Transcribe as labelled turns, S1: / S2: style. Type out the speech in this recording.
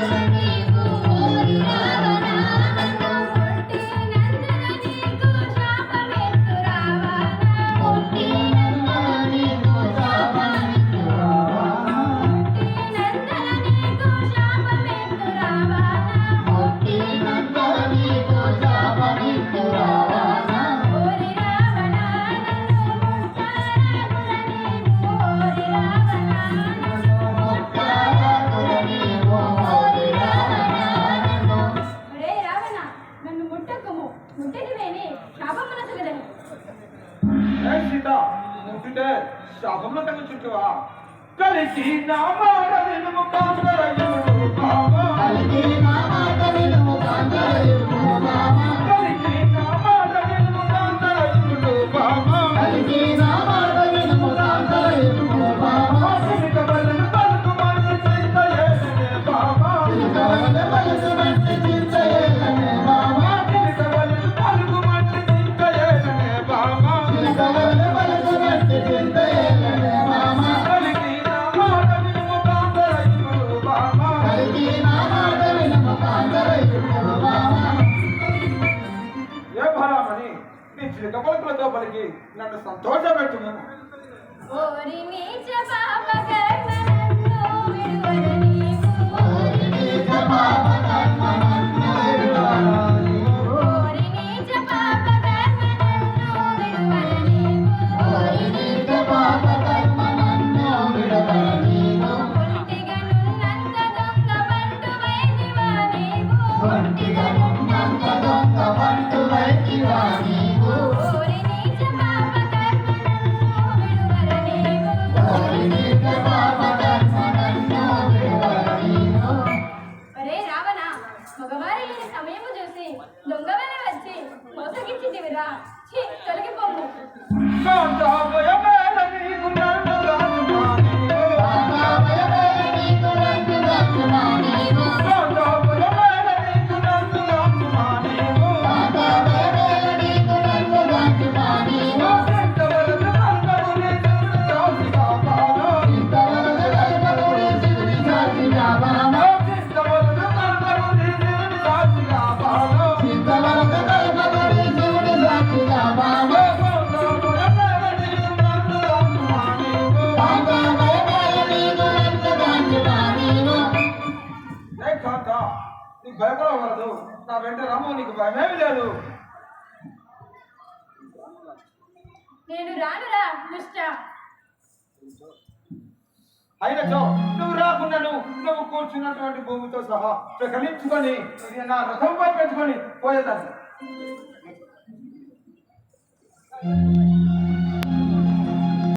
S1: Thank
S2: you. Sita ముట్టితే శాపంలో తగ్గ చుట్టువా కలిసి నా మాట వినుము కాంతరయుడు బావా. కలిసి నా మాట నీ చిలుక పలికి నన్ను సంతోషపెట్టుము.
S1: ఓరి నీచ పాప కర్మ నన్ను మోసగించిదివిరా ఛీ తొలగిపోము
S2: కాంతాభయమేల నీకు భయపడకూడదు నా వెంట రమ్ము నీకు భయమేమి లేదు.
S1: నేను రానురా దుష్ట
S2: అయినచో నువ్వు రాకున్నాను నువ్వు కూర్చున్నటువంటి భూమితో సహా ప్రకలించుకొని నా రథంపై పెట్టుకొని పోయేదాన్ని.